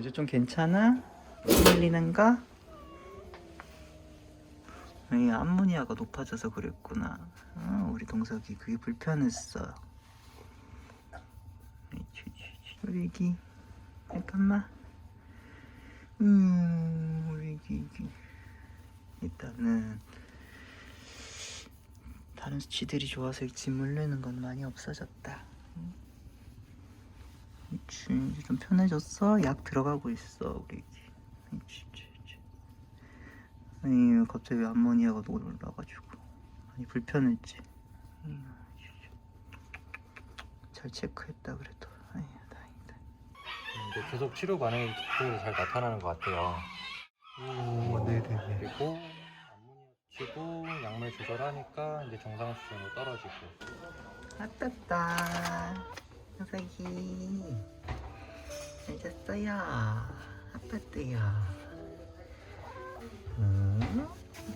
이제 좀 괜찮아? 거? 이 암모니아가 높아져서 그랬구나. 어, 우리 동석이 그게 불편했어. 우리 애기 잠깐만. 음, 우리 애기. 일단은 다른 쥐들이 좋아서 집 물르는 건 많이 없어졌다. 응? 그치, 이제 좀 편해졌어? 약 들어가고 있어 우리 애기. 아니 갑자기 암모니아가 올라가지고 많이 불편했지. 잘 체크했다 그래도. 아유, 다행이다. 이제 계속 치료 반응이 계속 잘 나타나는 것 같아요. 오, 네네네. 그리고 암모니아 치고 약물 조절하니까 이제 정상 수준으로 떨어지고. 아깝다. 현석이 잘 잤어요. 아팠대요. 응?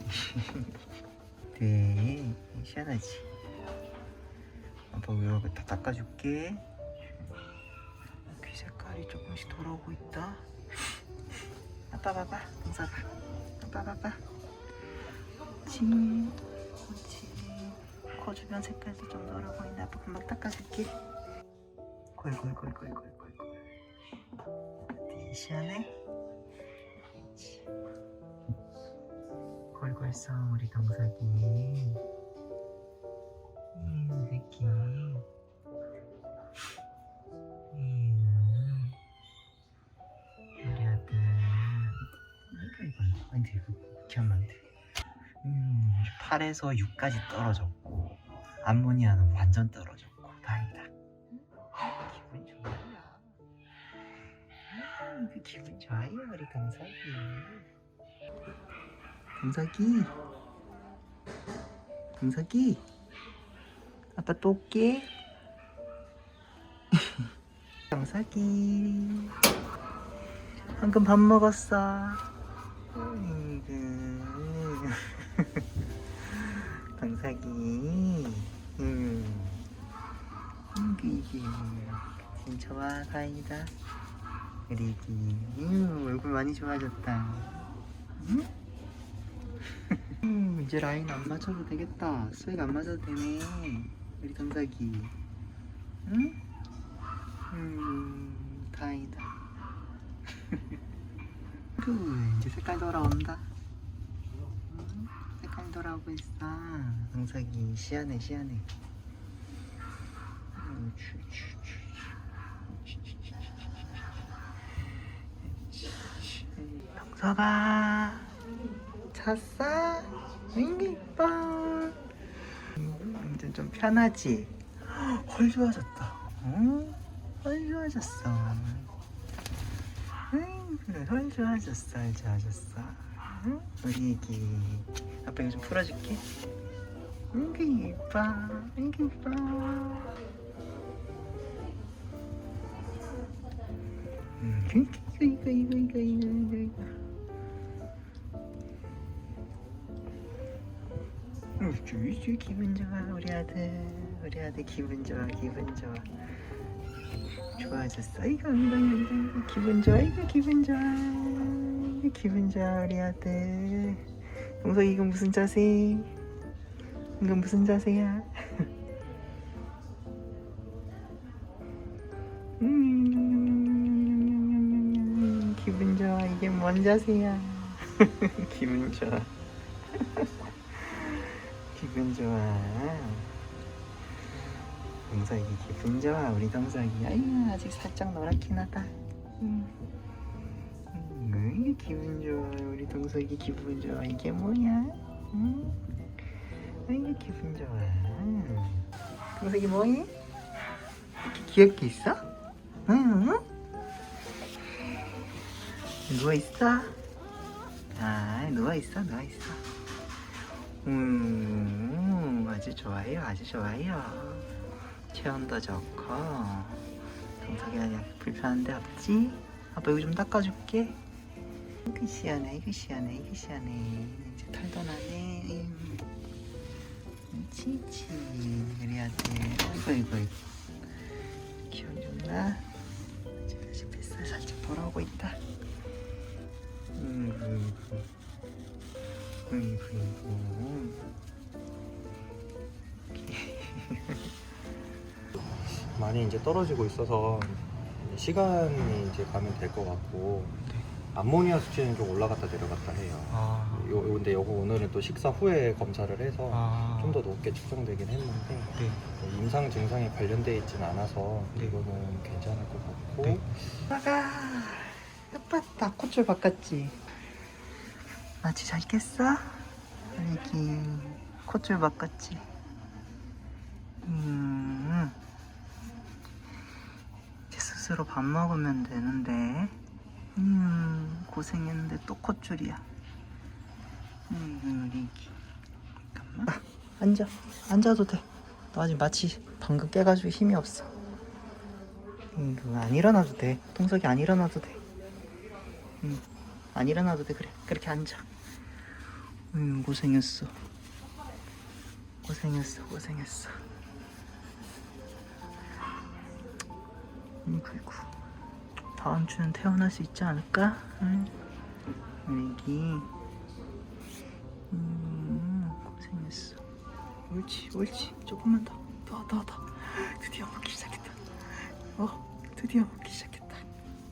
네, 시원하지. 아빠 이거 다 닦아줄게. 귀 색깔이 조금씩 돌아오고 있다. 아빠 봐봐, 동사 봐. 아빠 봐봐. 그렇지, 그렇지. 코 주변 색깔도 좀 있네. 아빠 금방 닦아줄게. 골골골골골골골. 어디 시원해? 그렇지. 골골 성 우리 동석이. 이 새끼. 음. 우리 안 돼. 음, 8에서 6까지 떨어졌고 암모니아는 완전 떨어졌고 그 기분 좋아요 우리 동석이. 동석이. 동석이. 아빠 또 올게. 동석이. 방금 밥 먹었어. 동석이. 음. 이게 이게. 진짜 좋아 다행이다. 애기. 음, 얼굴 많이 좋아졌다. 응? 음, 이제 라인 안 맞춰도 되겠다. 수액 안 맞아도 되네. 우리 동석이. 응? 음, 다행이다. 그 이제 색깔 돌아온다. 응? 색깔 돌아오고 있어. 동석이 시원해 시원해. 음, 추, 추, 동석아 잤어? 응 이뻐 음, 이제 좀 편하지? 헐 좋아졌다. 응? 헐 좋아졌어. 응? 헐 좋아졌어. 헐 좋아졌어. 응? 우리 애기. 아빠 이거 좀 풀어줄게. 응 이뻐 응 이뻐 음, 이거 이거 이거 이거 이거 이거 이거 우쭈쭈 기분 좋아 우리 아들 우리 아들 기분 좋아 기분 좋아 좋아졌어 이거 이거 이거 기분 좋아 이거 기분 좋아 기분 좋아 우리 아들 동석이 이거 무슨 자세 이건 무슨 자세야 음, 기분 좋아 이게 뭔 자세야 기분 좋아 기분 좋아. 동석이 기분 좋아. 우리 동석이. 아유 아직 살짝 노랗긴 하다. 음. 음, 이게 기분 좋아. 우리 동석이 기분 좋아. 이게 뭐야? 음? 아이고 기분 좋아. 동석이 뭐해? 이렇게 귀엽게 있어? 응? 누워 있어? 아 누워 있어 누워 있어. 음, 아주 좋아요 아주 좋아요. 체온도 좋고. 동석이는 약간 불편한데 없지? 아빠 여기 좀 닦아줄게. 이거 시원해 이거 시원해 이거 시원해. 이제 털도 나네. 음. 치치. 그래야 돼 아이고 아이고 아이고. 기운 좋나? 지금 다시 뱃살 살짝 돌아오고 있다. 음, 음, 음, 음, 음, 음. 많이 이제 떨어지고 있어서 시간이 이제 가면 될 것 같고 네. 암모니아 수치는 좀 올라갔다 내려갔다 해요. 아. 요, 요- 근데 요거 오늘은 또 식사 후에 검사를 해서 아. 좀더 높게 측정되긴 했는데 네. 뭐 임상 증상이 관련돼 있진 않아서 네. 이거는 괜찮을 것 같고 네. 아가 예뻤다 콧줄 바꿨지 마치 잘 깼어? 애기 콧줄 바꿨지 음 스스로 밥 먹으면 되는데 음 고생했는데 또 콧줄이야 음 우리 애기 잠깐만 아, 앉아 앉아도 돼너 아직 마치 방금 깨가지고 힘이 없어 음, 안 일어나도 돼. 동석이 안 일어나도 돼. 응, 안 일어나도 돼. 그래, 그렇게 앉아. 음, 고생했어. 고생했어, 고생했어. 음, 그리고 다음 주는 태어날 수 있지 않을까? 응? 애기. 음, 고생했어. 옳지, 옳지. 조금만 더, 더, 더, 더. 드디어 먹기 시작했다. 어, 드디어 먹기 시작했다.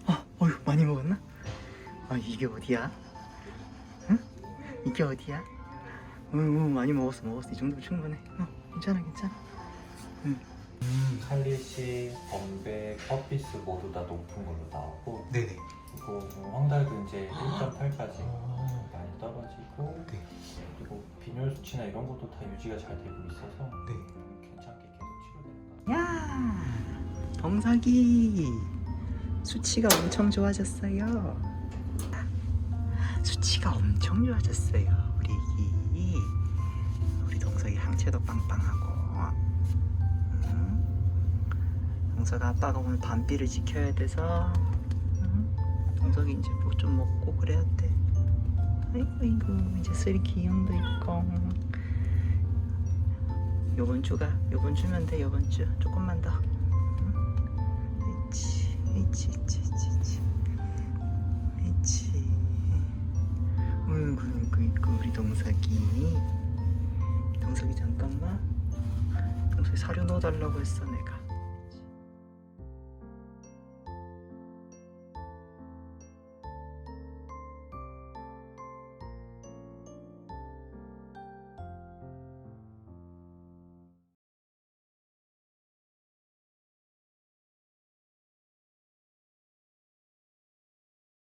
아, 어휴, 많이 먹었나? 아, 이게 어디야? 응? 이게 어디야? 응, 응, 많이 먹었어, 먹었어. 이 정도면 충분해. 어, 괜찮아, 괜찮아. 응. 음, 칼리시, 범백, 헛비스 모두 다 높은 걸로 나오고 네네. 그리고 뭐 황달도 이제 1.8까지 어, 많이 떨어지고 네. 그리고 빈혈 수치나 이런 것도 다 유지가 잘 되고 있어서 네. 괜찮게 계속 치료되는 것 같아요. 야, 동석이 수치가 엄청 좋아졌어요. 수치가 엄청 좋아졌어요. 우리 애기. 우리 동석이 항체도 빵빵하고. 응? 동석아 아빠가 오늘 밤비를 지켜야 돼서 응? 동석이 이제 뭐 좀 먹고 그래야 돼. 아이고 아이고 이제 슬 기운도 있고. 요번 주가 요번 주면 돼 요번 주 조금만 더 응? 있지 있지 있지 있지 어이구 어이구 어이구 우리 동석이 동석이 잠깐만 동석이 사료 넣어달라고 했어 내가